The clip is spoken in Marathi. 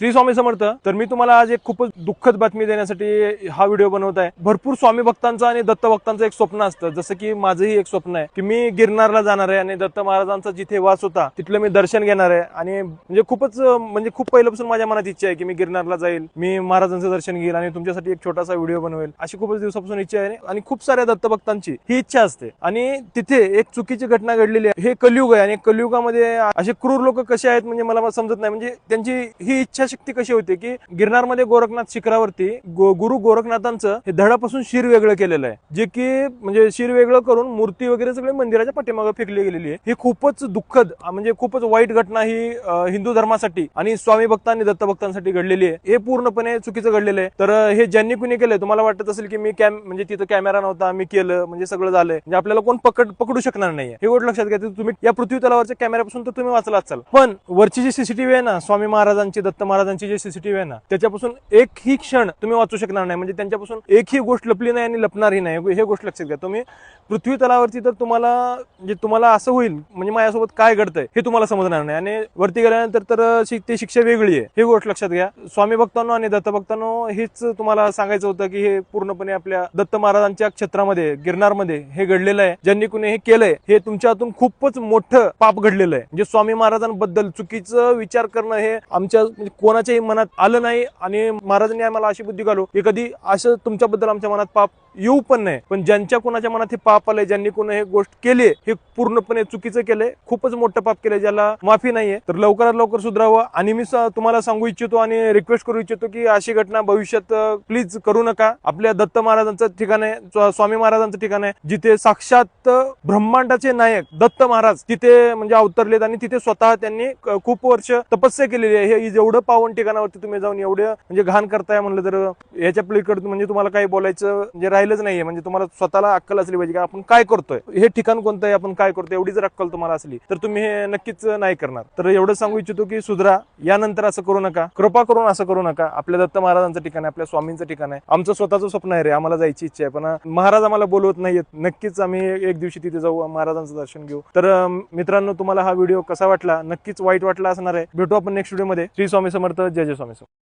श्री स्वामी समर्थ तर मी तुम्हाला आज एक खूपच दुःखद बातमी देण्यासाठी हा व्हिडिओ बनवत आहे. भरपूर स्वामी भक्तांचं आणि दत्त भक्तांचं एक स्वप्न असतं. जसं की माझंही एक स्वप्न आहे की मी गिरनारला जाणार आहे आणि दत्त महाराजांचा जिथे वास होता तिथलं मी दर्शन घेणार आहे. आणि म्हणजे खूपच म्हणजे खूप पहिल्यापासून माझ्या मनात इच्छा आहे की मी गिरनारला जाईल मी महाराजांचं दर्शन घेईल आणि तुमच्यासाठी एक छोटासा व्हिडिओ बनवेल. अशी खूपच दिवसापासून इच्छा आहे आणि खूप साऱ्या दत्त भक्तांची ही इच्छा असते. आणि तिथे एक चुकीची घटना घडलेली आहे. हे कलियुग आहे आणि कलियुगामध्ये असे क्रूर लोक कसे आहेत म्हणजे मला समजत नाही. म्हणजे त्यांची ही इच्छा इच्छाशक्ती कशी होती की गिरणारमध्ये गोरखनाथ शिखरावरती गो- गुरु गोरखनाथांचं हे धडापासून शिर वेगळं केलेलं आहे. जे की म्हणजे शिर वेगळं करून मूर्ती वगैरे सगळे मंदिराच्या पाठीमागे फेकली गेलेली आहे. ही खूपच दुःखद म्हणजे खूपच वाईट घटना ही हिंदू धर्मासाठी आणि स्वामी भक्तांनी दत्त भक्तांसाठी घडलेली आहे. हे पूर्णपणे चुकीचं घडलेलं आहे. तर हे ज्यांनी कुणी केलंय तुम्हाला वाटत असेल की मी कॅम म्हणजे तिथं कॅमेरा नव्हता मी केलं म्हणजे सगळं झालंय. म्हणजे आपल्याला कोण पकड पकडू शकणार नाही हे गोष्ट लक्षात घ्या तुम्ही या पृथ्वी तलावरच्या कॅमेऱ्यापासून तर तुम्ही वाचला असाल पण वरची जी सीसीटीव्ही आहे ना स्वामी महाराजांची दत्त महाराजांची जे सीसीटीव्ही आहे ना त्याच्यापासून एक ही क्षण तुम्ही वाचू शकणार नाही. म्हणजे त्यांच्यापासून एक ही गोष्ट लपली नाही आणि लपणारही नाही. हे गोष्ट लक्षात घ्या. तुम्ही पृथ्वी तलावरती तर तुम्हाला म्हणजे तुम्हाला असं होईल म्हणजे माझ्यासोबत काय घडतंय हे तुम्हाला समजणार नाही. आणि वरती गेल्यानंतर तर ते शिक्षा वेगळी आहे. ही गोष्ट लक्षात घ्या. स्वामी भक्तांनो आणि दत्त भक्तांनो हेच तुम्हाला सांगायचं होतं की हे पूर्णपणे आपल्या दत्त महाराजांच्या क्षेत्रामध्ये गिरणारमध्ये हे घडलेलं आहे. ज्यांनी कुणी हे केलंय हे तुमच्या हातून खूपच मोठं पाप घडलेलं आहे. म्हणजे स्वामी महाराजांबद्दल चुकीचं विचार करणं हे आमच्या म्हणजे कोणाच्याही मनात आलं नाही आणि महाराजांनी आम्हाला अशी बुद्धी घालू की कधी असं तुमच्याबद्दल आमच्या मनात पाप येऊ पण नाही पण ज्यांच्या कोणाच्या मनात हे पाप आलंय ज्यांनी कोण हे गोष्ट केली हे पूर्णपणे चुकीचं केलंय खूपच मोठं पाप केलंय ज्याला माफी नाहीये तर लवकरात लवकर सुधारावं. आणि मी तुम्हाला सांगू इच्छितो आणि रिक्वेस्ट करू इच्छितो की अशी घटना भविष्यात प्लीज करू नका. आपल्या दत्त महाराजांचं ठिकाण आहे स्वामी महाराजांचं ठिकाण आहे जिथे साक्षात ब्रह्मांडाचे नायक दत्त महाराज तिथे म्हणजे अवतरलेत आणि तिथे स्वतः त्यांनी खूप वर्ष तपस्या केलेली आहे. हे जेवढं पावन ठिकाणावरती तुम्ही जाऊन एवढं म्हणजे घाण करताय म्हणलं तर याच्या पलीकडे म्हणजे तुम्हाला काही बोलायचं म्हणजे राहिलंच नाहीये. म्हणजे तुम्हाला स्वतःला अक्कल असली पाहिजे की आपण काय करतोय? हे ठिकाण कोणतं आहे आपण काय करतोय? एवढी जर अक्कल तुम्हाला असली तर तुम्ही हे नक्कीच नाही करणार. तर एवढं सांगू इच्छितो की सुधरा यानंतर असं करू नका. कृपा करून असं करू नका. आपल्या दत्त महाराजांचं ठिकाण आहे आपल्या स्वामींचं ठिकाण आहे. आमचं स्वतःचं स्वप्न आहे रे आम्हाला जायची इच्छा आहे. पण महाराज आम्हाला बोलवत नाहीयेत. नक्कीच आम्ही एक दिवशी तिथे जाऊ महाराजांचं दर्शन घेऊ. तर मित्रांनो तुम्हाला हा व्हिडिओ कसा वाटला? नक्कीच वाईट वाटला असणार आहे. भेटू आपण नेक्स्ट व्हिडिओमध्ये श्री स्वामी समर्थ. जय जय स्वामी समर्थ